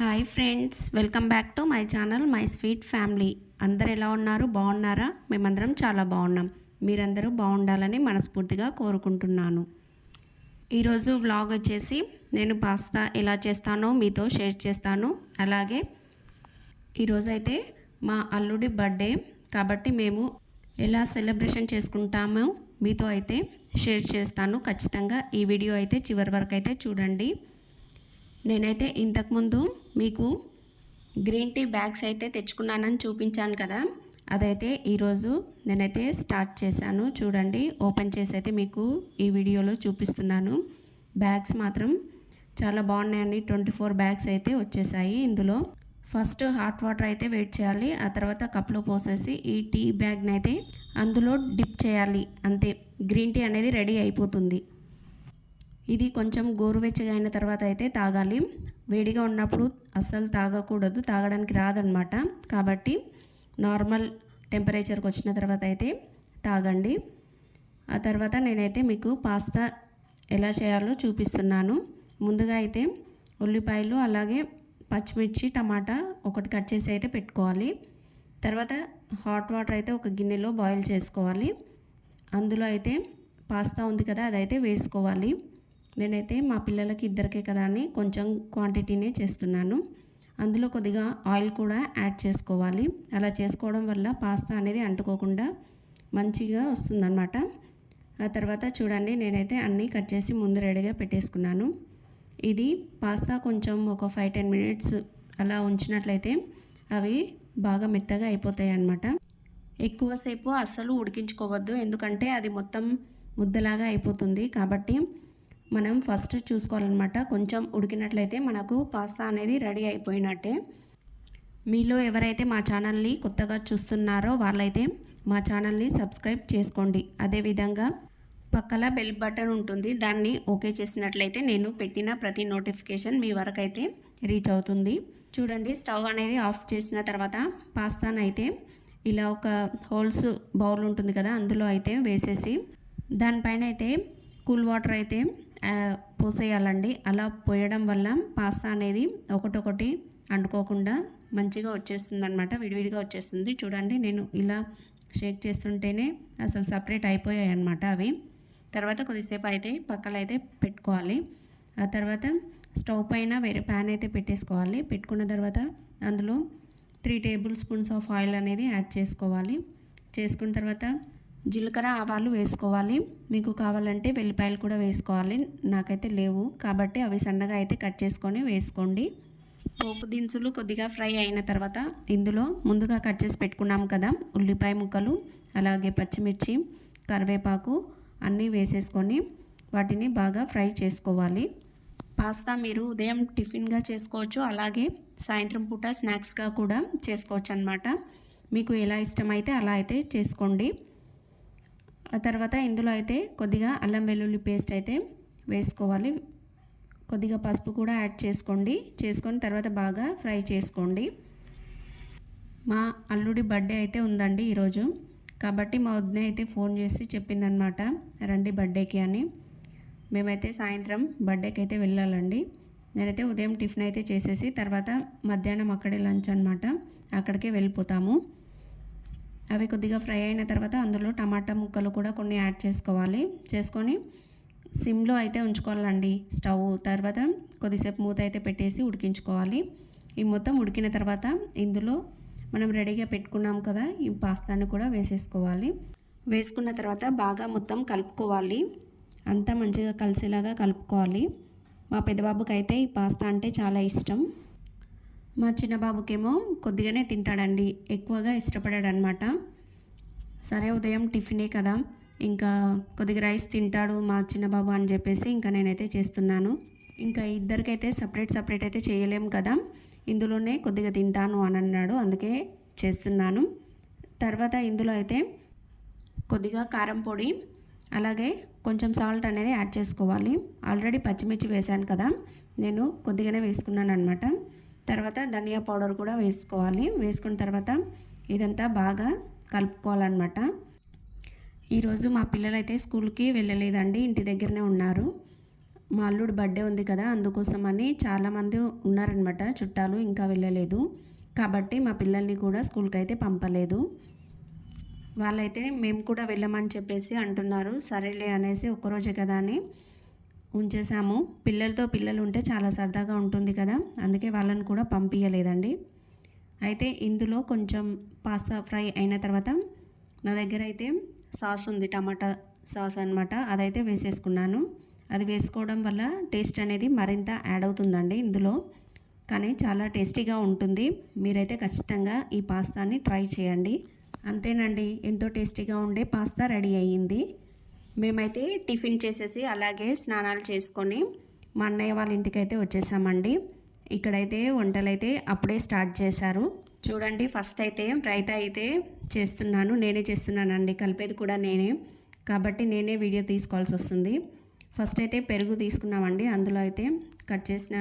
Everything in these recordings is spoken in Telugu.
Hi friends welcome back to my channel my sweet family అందరు ఎలా ఉన్నారు? బాగున్నారా? మేమందరం చాలా బాగున్నాం. మీరందరూ బాగుండాలని మనస్ఫూర్తిగా కోరుకుంటున్నాను. ఈరోజు వ్లాగ్ వచ్చేసి నేను పాస్తా ఎలా చేస్తానో మీతో షేర్ చేస్తాను. అలాగే ఈరోజైతే మా అల్లుడి బర్త్డే కాబట్టి మేము ఎలా సెలబ్రేషన్ చేసుకుంటామో మీతో అయితే షేర్ చేస్తాను. ఖచ్చితంగా ఈ వీడియో అయితే చివరి వరకు అయితే చూడండి. నేనైతే ఇంతకుముందు మీకు గ్రీన్ టీ బ్యాగ్స్ అయితే తెచ్చుకున్నానని చూపించాను కదా. అదైతే ఈరోజు నేనైతే స్టార్ట్ చేశాను. చూడండి ఓపెన్ చేసి అయితే మీకు ఈ వీడియోలో చూపిస్తున్నాను. బ్యాగ్స్ మాత్రం చాలా బాగున్నాయండి ట్వంటీ ఫోర్ బ్యాగ్స్ అయితే వచ్చేసాయి ఇందులో. ఫస్ట్ హాట్ వాటర్ అయితే వెయిట్ చేయాలి ఆ తర్వాత కప్లో పోసేసి ఈ టీ బ్యాగ్ని అయితే అందులో డిప్ చేయాలి. అంతే గ్రీన్ టీ అనేది రెడీ అయిపోతుంది. ఇది కొంచెం గోరువెచ్చగా అయిన తర్వాత అయితే తాగాలి. వేడిగా ఉన్నప్పుడు అస్సలు తాగకూడదు తాగడానికి రాదనమాట కాబట్టి నార్మల్ టెంపరేచర్కి వచ్చిన తర్వాత అయితే తాగండి. ఆ తర్వాత నేనైతే మీకు పాస్తా ఎలా చేయాలో చూపిస్తున్నాను. ముందుగా అయితే ఉల్లిపాయలు అలాగే పచ్చిమిర్చి టమాటా ఒకటి కట్ చేసి అయితే పెట్టుకోవాలి. తర్వాత హాట్ వాటర్ అయితే ఒక గిన్నెలో బాయిల్ చేసుకోవాలి. అందులో అయితే పాస్తా ఉంది కదా అదైతే వేసుకోవాలి. నేనైతే మా పిల్లలకి ఇద్దరికే కదా అని కొంచెం క్వాంటిటీనే చేస్తున్నాను. అందులో కొద్దిగా ఆయిల్ కూడా యాడ్ చేసుకోవాలి. అలా చేసుకోవడం వల్ల పాస్తా అనేది అంటుకోకుండా మంచిగా వస్తుందన్నమాట. ఆ తర్వాత చూడండి నేనైతే అన్నీ కట్ చేసి ముందు రెడీగా పెట్టేసుకున్నాను. ఇది పాస్తా కొంచెం ఒక ఫైవ్ టెన్ మినిట్స్ అలా ఉంచినట్లయితే అవి బాగా మెత్తగా అయిపోతాయి అన్నమాట. ఎక్కువసేపు అస్సలు ఉడికించుకోవద్దు ఎందుకంటే అది మొత్తం ముద్దలాగా అయిపోతుంది కాబట్టి మనం ఫస్ట్ చూసుకోవాలన్నమాట. కొంచెం ఉడికినట్లయితే మనకు పాస్తా అనేది రెడీ అయిపోయినట్టే. మీలో ఎవరైతే మా ఛానల్ని కొత్తగా చూస్తున్నారో వాళ్ళైతే మా ఛానల్ని సబ్స్క్రైబ్ చేసుకోండి. అదేవిధంగా పక్కల బెల్ బటన్ ఉంటుంది. దాన్ని ఓకే చేసినట్లయితే నేను పెట్టిన ప్రతి నోటిఫికేషన్ మీ వరకు అయితే రీచ్ అవుతుంది. చూడండి స్టవ్ అనేది ఆఫ్ చేసిన తర్వాత పాస్తానైతే ఇలా ఒక హోల్స్ బౌల్ ఉంటుంది కదా అందులో అయితే వేసేసి దానిపైన అయితే కూల్ వాటర్ అయితే పోసేయాలండి. అలా పోయడం వల్ల పాస్తా అనేది ఒకటొకటి అంటుకోకుండా మంచిగా వచ్చేస్తుంది అనమాట విడివిడిగా వచ్చేస్తుంది. చూడండి నేను ఇలా షేక్ చేస్తుంటేనే అసలు సపరేట్ అయిపోయాయి అనమాట అవి. తర్వాత కొద్దిసేపు అయితే పక్కల అయితే పెట్టుకోవాలి. ఆ తర్వాత స్టవ్ పైన వేరే ప్యాన్ అయితే పెట్టేసుకోవాలి. పెట్టుకున్న తర్వాత అందులో three tablespoons of oil అనేది యాడ్ చేసుకోవాలి. చేసుకున్న తర్వాత జీలకర్ర ఆవాలు వేసుకోవాలి. మీకు కావాలంటే వెల్లిపాయలు కూడా వేసుకోవాలి. నాకైతే లేవు కాబట్టి అవి సన్నగా అయితే కట్ చేసుకొని వేసుకోండి. పోపు దినుసులు కొద్దిగా ఫ్రై అయిన తర్వాత ఇందులో ముందుగా కట్ చేసి పెట్టుకున్నాం కదా ఉల్లిపాయ ముక్కలు అలాగే పచ్చిమిర్చి కరివేపాకు అన్నీ వేసేసుకొని వాటిని బాగా ఫ్రై చేసుకోవాలి. పాస్తా మీరు ఉదయం టిఫిన్గా చేసుకోవచ్చు అలాగే సాయంత్రం పూట స్నాక్స్గా కూడా చేసుకోవచ్చు అనమాట మీకు ఎలా ఇష్టమైతే అలా అయితే చేసుకోండి. ఆ తర్వాత ఇందులో అయితే కొద్దిగా అల్లం వెల్లుల్లి పేస్ట్ అయితే వేసుకోవాలి. కొద్దిగా పసుపు కూడా యాడ్ చేసుకోండి. చేసుకొని తర్వాత బాగా ఫ్రై చేసుకోండి. మా అల్లుడి బర్త్డే అయితే ఉందండి ఈరోజు. కాబట్టి మా వదిన అయితే ఫోన్ చేసి చెప్పిందనమాట రండి బర్త్డేకి అని. మేమైతే సాయంత్రం బర్త్డేకి అయితే వెళ్ళాలండి. నేనైతే ఉదయం టిఫిన్ అయితే చేసేసి తర్వాత మధ్యాహ్నం అక్కడే లంచ్ అనమాట అక్కడికే వెళ్ళిపోతాము. అవి కొద్దిగా ఫ్రై అయిన తర్వాత అందులో టమాటా ముక్కలు కూడా కొన్ని యాడ్ చేసుకోవాలి. చేసుకొని సిమ్లో అయితే ఉంచుకోవాలండి. స్టవ్ తర్వాత కొద్దిసేపు మూత అయితే పెట్టేసి ఉడికించుకోవాలి. ఈ మొత్తం ఉడికిన తర్వాత ఇందులో మనం రెడీగా పెట్టుకున్నాం కదా ఈ పాస్తాని కూడా వేసేసుకోవాలి. వేసుకున్న తర్వాత బాగా మొత్తం కలుపుకోవాలి. అంతా మంచిగా కలిసేలాగా కలుపుకోవాలి. మా పెద్దబాబుకి అయితే ఈ పాస్తా అంటే చాలా ఇష్టం. మా చిన్న బాబుకేమో కొద్దిగానే తింటాడండి. ఎక్కువగా ఇష్టపడాడు అనమాట సరే ఉదయం టిఫినే కదా. ఇంకా కొద్దిగా రైస్ తింటాడు మా చిన్న బాబు అని చెప్పేసి ఇంకా నేనైతే చేస్తున్నాను. ఇంకా ఇద్దరికైతే సపరేట్ సపరేట్ అయితే చేయలేము కదా. ఇందులోనే కొద్దిగా తింటాను అని అన్నాడు. అందుకే చేస్తున్నాను. తర్వాత ఇందులో అయితే కొద్దిగా కారం పొడి అలాగే కొంచెం సాల్ట్ అనేది యాడ్ చేసుకోవాలి. ఆల్రెడీ పచ్చిమిర్చి వేశాను కదా. నేను కొద్దిగానే వేసుకున్నాను అనమాట తర్వాత ధనియా పౌడర్ కూడా వేసుకోవాలి. వేసుకున్న తర్వాత ఇదంతా బాగా కలుపుకోవాలన్నమాట. ఈరోజు మా పిల్లలైతే స్కూల్కి వెళ్ళలేదండి ఇంటి దగ్గరనే ఉన్నారు. మా అల్లుడు బర్త్డే ఉంది కదా అందుకోసమని చాలామంది ఉన్నారనమాట చుట్టాలు ఇంకా వెళ్ళలేదు. కాబట్టి మా పిల్లల్ని కూడా స్కూల్కి అయితే పంపలేదు. వాళ్ళైతే మేము కూడా వెళ్ళమని చెప్పేసి అంటున్నారు. సరేలే అనేసి ఒక్కరోజే కదా అని. ఉంచేసాము పిల్లలతో పిల్లలు ఉంటే చాలా సరదాగా ఉంటుంది కదా. అందుకే వాళ్ళని కూడా పంపించలేదండి అయితే ఇందులో కొంచెం పాస్తా ఫ్రై అయిన తర్వాత నా దగ్గర అయితే సాస్ ఉంది టమాటా సాస్ అనమాట అదైతే వేసేసుకున్నాను. అది వేసుకోవడం వల్ల టేస్ట్ అనేది మరింత యాడ్ అవుతుందండి ఇందులో. కానీ చాలా టేస్టీగా ఉంటుంది. మీరైతే ఖచ్చితంగా ఈ పాస్తాని ట్రై చేయండి. అంతేనండి. ఎంతో టేస్టీగా ఉండే పాస్తా రెడీ అయ్యింది. మేమైతే టిఫిన్ చేసేసి అలాగే స్నానాలు చేసుకొని మా అన్నయ్య వాళ్ళ ఇంటికైతే వచ్చేసామండి. ఇక్కడైతే వంటలైతే అప్పుడే స్టార్ట్ చేశారు. చూడండి ఫస్ట్ అయితే రైతా అయితే చేస్తున్నాను. నేనే చేస్తున్నానండి. కలిపేది కూడా నేనే. కాబట్టి నేనే వీడియో తీసుకోవాల్సి వస్తుంది. ఫస్ట్ అయితే పెరుగు తీసుకున్నామండి. అందులో అయితే కట్ చేసిన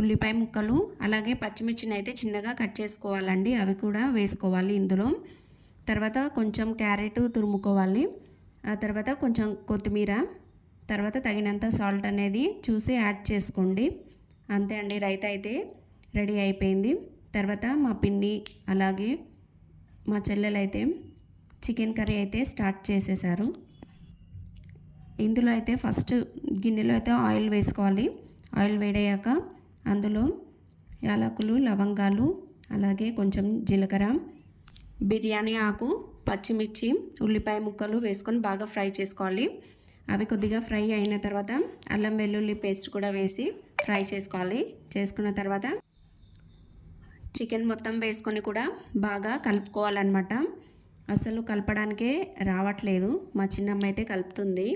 ఉల్లిపాయ ముక్కలు అలాగే పచ్చిమిర్చిని అయితే చిన్నగా కట్ చేసుకోవాలండి. అవి కూడా వేసుకోవాలి ఇందులో. తర్వాత కొంచెం క్యారెట్ తురుముకోవాలి. ఆ తర్వాత కొంచెం కొత్తిమీర తర్వాత తగినంత సాల్ట్ అనేది చూసి యాడ్ చేసుకోండి. అంతే అండి రైత అయితే రెడీ అయిపోయింది. తర్వాత మా పిన్ని అలాగే మా చెల్లెలు అయితే చికెన్ కర్రీ అయితే స్టార్ట్ చేసేసారు. ఇందులో అయితే ఫస్ట్ గిన్నెలో అయితే ఆయిల్ వేసుకోవాలి. ఆయిల్ వేడయ్యాక అందులో యాలకులు లవంగాలు అలాగే కొంచెం జీలకర్ర బిర్యానీ ఆకు పచ్చిమిర్చి ఉల్లిపాయ ముక్కలు వేసుకొని బాగా ఫ్రై చేసుకోవాలి. అవి కొద్దిగా ఫ్రై అయిన తర్వాత అల్లం వెల్లుల్లి పేస్ట్ కూడా వేసి ఫ్రై చేసుకోవాలి. చేసుకున్న తర్వాత చికెన్ మొత్తం వేసుకొని కూడా బాగా కలుపుకోవాలన్నమాట. అసలు కలపడానికే రావట్లేదు. మా చిన్నమ్మ అయితే కలుపుతుంది.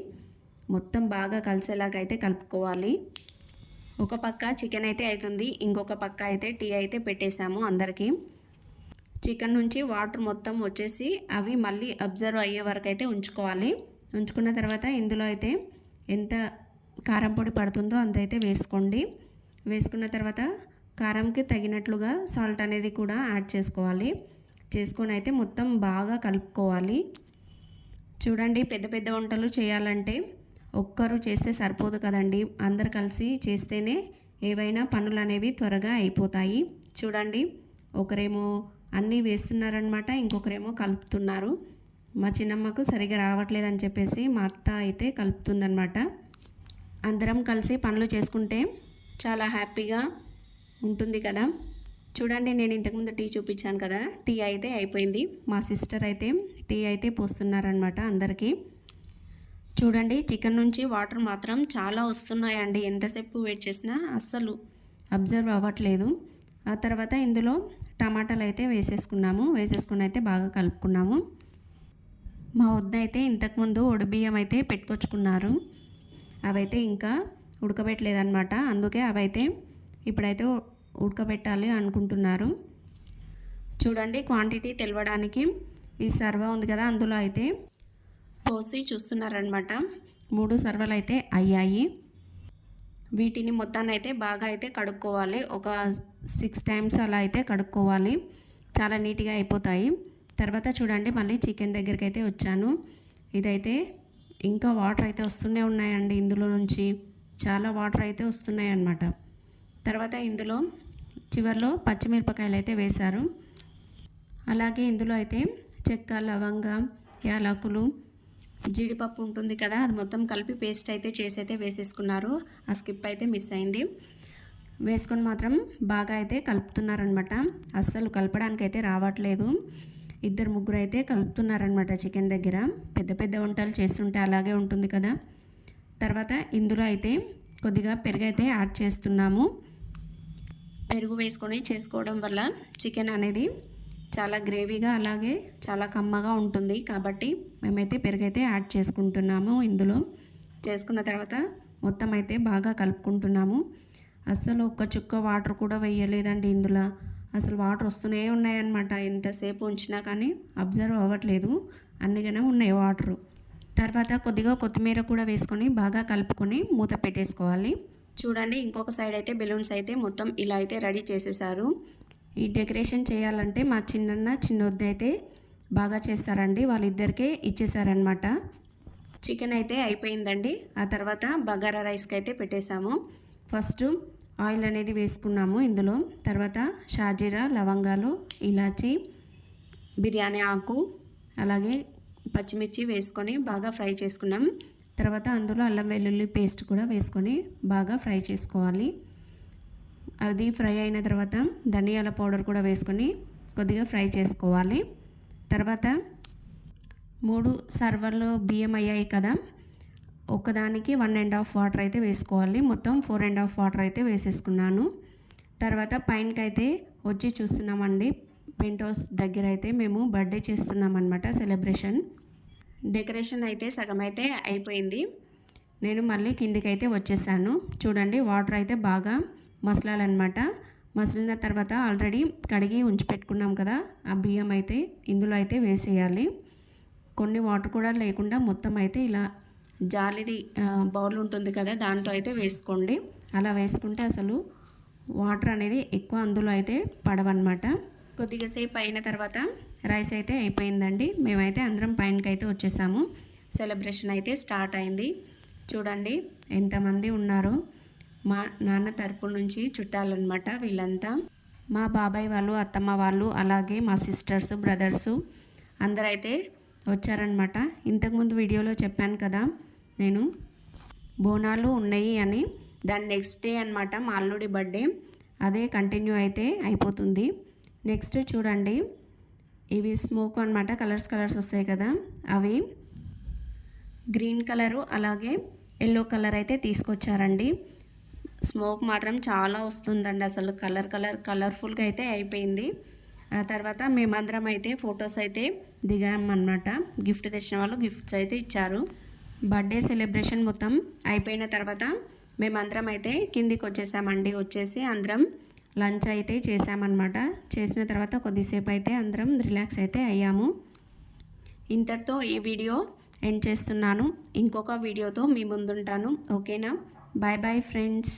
మొత్తం బాగా కలిసేలాగా అయితే కలుపుకోవాలి. ఒక పక్క చికెన్ అయితే అవుతుంది. ఇంకొక పక్క అయితే టీ అయితే పెట్టేశాము అందరికీ. చికెన్ నుంచి వాటర్ మొత్తం వచ్చేసి అవి మళ్ళీ అబ్జర్వ్ అయ్యే వరకు అయితే ఉంచుకోవాలి. ఉంచుకున్న తర్వాత ఇందులో అయితే ఎంత కారం పొడి పడుతుందో అంత అయితే వేసుకోండి. వేసుకున్న తర్వాత కారంకి తగినట్లుగా సాల్ట్ అనేది కూడా యాడ్ చేసుకోవాలి. చేసుకొని అయితే మొత్తం బాగా కలుపుకోవాలి. చూడండి పెద్ద పెద్ద వంటలు చేయాలంటే ఒక్కరు చేస్తే సరిపోదు కదండి. అందరు కలిసి చేస్తేనే ఏవైనా పనులు అనేవి త్వరగా అయిపోతాయి. చూడండి ఒకరేమో అన్నీ వేస్తున్నారనమాట ఇంకొకరేమో కలుపుతున్నారు. మా చిన్నమ్మకు సరిగా రావట్లేదని చెప్పేసి మా అత్త అయితే కలుపుతుందనమాట అందరం కలిసి పనులు చేసుకుంటే చాలా హ్యాపీగా ఉంటుంది కదా. చూడండి నేను ఇంతకుముందు టీ చూపించాను కదా. టీ అయితే అయిపోయింది. మా సిస్టర్ అయితే టీ అయితే పోస్తున్నారనమాట అందరికీ. చూడండి చికెన్ నుంచి వాటర్ మాత్రం చాలా వస్తున్నాయండి. ఎంతసేపు వెయిట్ చేసినా అస్సలు అబ్జర్వ్ అవ్వట్లేదు. ఆ తర్వాత ఇందులో టమాటాలు అయితే వేసేసుకున్నాము. వేసేసుకుని అయితే బాగా కలుపుకున్నాము. మా వద్ద అయితే ఇంతకుముందు బియ్యం అయితే పెట్టుకొచ్చుకున్నారు. అవైతే ఇంకా ఉడకబెట్టలేదన్నమాట. అందుకే అవైతే ఇప్పుడైతే ఉడకబెట్టాలి అనుకుంటున్నారు. చూడండి క్వాంటిటీ తెలవడానికి ఈ సర్వ ఉంది కదా అందులో అయితే పోసి చూస్తున్నారనమాట మూడు సర్వలు అయితే అయ్యాయి. వీటిని మొత్తాన్ని అయితే బాగా అయితే కడుక్కోవాలి. ఒక సిక్స్ టైమ్స్ అలా అయితే కడుక్కోవాలి. చాలా నీట్గా అయిపోతాయి. తర్వాత చూడండి మళ్ళీ చికెన్ దగ్గరికి అయితే వచ్చాను. ఇదైతే ఇంకా వాటర్ అయితే వస్తూనే ఉన్నాయండి ఇందులో నుంచి. చాలా వాటర్ అయితే వస్తున్నాయి అన్నమాట తర్వాత ఇందులో చివరిలో పచ్చిమిరపకాయలు అయితే వేశారు. అలాగే ఇందులో అయితే చెక్క లవంగ యాలకులు జీడిపప్పు ఉంటుంది కదా అది మొత్తం కలిపి పేస్ట్ అయితే చేసి అయితే వేసేసుకున్నారు. ఆ స్కిప్ అయితే మిస్ అయింది. వేసుకొని మాత్రం బాగా అయితే కలుపుతున్నారనమాట అస్సలు కలపడానికి అయితే రావట్లేదు. ఇద్దరు ముగ్గురు అయితే కలుపుతున్నారనమాట చికెన్ దగ్గర. పెద్ద పెద్ద వంటలు చేస్తుంటే అలాగే ఉంటుంది కదా. తర్వాత ఇందులో అయితే కొద్దిగా పెరుగు అయితే యాడ్ చేస్తున్నాము. పెరుగు వేసుకొని చేసుకోవడం వల్ల చికెన్ అనేది చాలా గ్రేవీగా అలాగే చాలా కమ్మగా ఉంటుంది. కాబట్టి మేమైతే పెరుగైతే యాడ్ చేసుకుంటున్నాము ఇందులో. చేసుకున్న తర్వాత మొత్తం అయితే బాగా కలుపుకుంటున్నాము. అసలు ఒక్క చుక్క వాటర్ కూడా వేయలేదండి ఇందులో. అసలు వాటర్ వస్తూనే ఉన్నాయన్నమాట. ఎంతసేపు ఉంచినా కానీ అబ్జర్వ్ అవ్వట్లేదు. అన్నిగానే ఉన్నాయి వాటరు. తర్వాత కొద్దిగా కొత్తిమీర కూడా వేసుకొని బాగా కలుపుకొని మూత పెట్టేసుకోవాలి. చూడండి ఇంకొక సైడ్ అయితే బెలూన్స్ అయితే మొత్తం ఇలా అయితే రెడీ చేసేసారు. ఈ డెకరేషన్ చేయాలంటే మా చిన్నన్న చిన్నొద్దు అయితే బాగా చేస్తారండి. వాళ్ళిద్దరికే ఇచ్చేసారనమాట చికెన్ అయితే అయిపోయిందండి. ఆ తర్వాత బగారా రైస్కి అయితే పెట్టేశాము. ఫస్ట్ ఆయిల్ అనేది వేసుకున్నాము ఇందులో. తర్వాత షాజీరా లవంగాలు ఇలాచి బిర్యానీ ఆకు అలాగే పచ్చిమిర్చి వేసుకొని బాగా ఫ్రై చేసుకున్నాం. తర్వాత అందులో అల్లం వెల్లుల్లి పేస్ట్ కూడా వేసుకొని బాగా ఫ్రై చేసుకోవాలి. అది ఫ్రై అయిన తర్వాత ధనియాల పౌడర్ కూడా వేసుకొని కొద్దిగా ఫ్రై చేసుకోవాలి. తర్వాత మూడు సర్వర్లు బియ్యం అయ్యాయి కదా ఒకదానికి వన్ అండ్ హాఫ్ వాటర్ అయితే వేసుకోవాలి. మొత్తం ఫోర్ అండ్ హాఫ్ వాటర్ అయితే వేసేసుకున్నాను. తర్వాత పైనకి అయితే వచ్చి చూస్తున్నామండి పెంటోస్ దగ్గర అయితే మేము బర్త్డే చేస్తున్నాం అనమాట సెలబ్రేషన్. డెకరేషన్ అయితే సగం అయితే అయిపోయింది. నేను మళ్ళీ కిందికి అయితే వచ్చేసాను. చూడండి వాటర్ అయితే బాగా మసలాలన్నమాట. మసిలిన తర్వాత ఆల్రెడీ కడిగి ఉంచి పెట్టుకున్నాం కదా ఆ బియ్యం అయితే ఇందులో అయితే వేసేయాలి. కొన్ని వాటర్ కూడా లేకుండా మొత్తం అయితే ఇలా జాలిది బౌల్ ఉంటుంది కదా దాంతో అయితే వేసుకోండి. అలా వేసుకుంటే అసలు వాటర్ అనేది ఎక్కువ అందులో అయితే పడవన్నమాట. కొద్దిగా సేపు అయిన తర్వాత రైస్ అయితే అయిపోయిందండి. మేమైతే అందరం పైనకైతే వచ్చేసాము. సెలబ్రేషన్ అయితే స్టార్ట్ అయింది. చూడండి ఎంతమంది ఉన్నారో. మా నాన్న తరపు నుంచి చుట్టాలన్నమాట వీళ్ళంతా. మా బాబాయ్ వాళ్ళు అత్తమ్మ వాళ్ళు అలాగే మా సిస్టర్స్ బ్రదర్స్ అందరైతే వచ్చారనమాట ఇంతకుముందు వీడియోలో చెప్పాను కదా నేను బోనాలు ఉన్నాయి అని. దాని నెక్స్ట్ డే అనమాట మా అల్లుడి బర్త్డే అదే కంటిన్యూ అయితే అయిపోతుంది. నెక్స్ట్ చూడండి. ఇవి స్మోక్ అనమాట కలర్స్ కలర్స్ వస్తాయి కదా. అవి గ్రీన్ కలరు అలాగే ఎల్లో కలర్ అయితే తీసుకొచ్చారండి. స్మోక్ మాత్రం చాలా వస్తుందండి అసలు కలర్ కలర్ కలర్ఫుల్గా అయితే అయిపోయింది. ఆ తర్వాత మేమందరం అయితే ఫొటోస్ అయితే దిగామన్నమాట గిఫ్ట్ తెచ్చిన వాళ్ళు గిఫ్ట్స్ అయితే ఇచ్చారు. బర్త్డే సెలబ్రేషన్ మొత్తం అయిపోయిన తర్వాత మేమందరం అయితే కిందికి వచ్చేసామండి. వచ్చేసి అందరం లంచ్ అయితే చేసామన్నమాట. చేసిన తర్వాత కొద్దిసేపు అయితే అందరం రిలాక్స్ అయితే అయ్యాము. ఇంతటితో ఈ వీడియో ఎండ్ చేస్తున్నాను. ఇంకొక వీడియోతో మీ ముందుంటాను. ఓకేనా? Bye bye friends.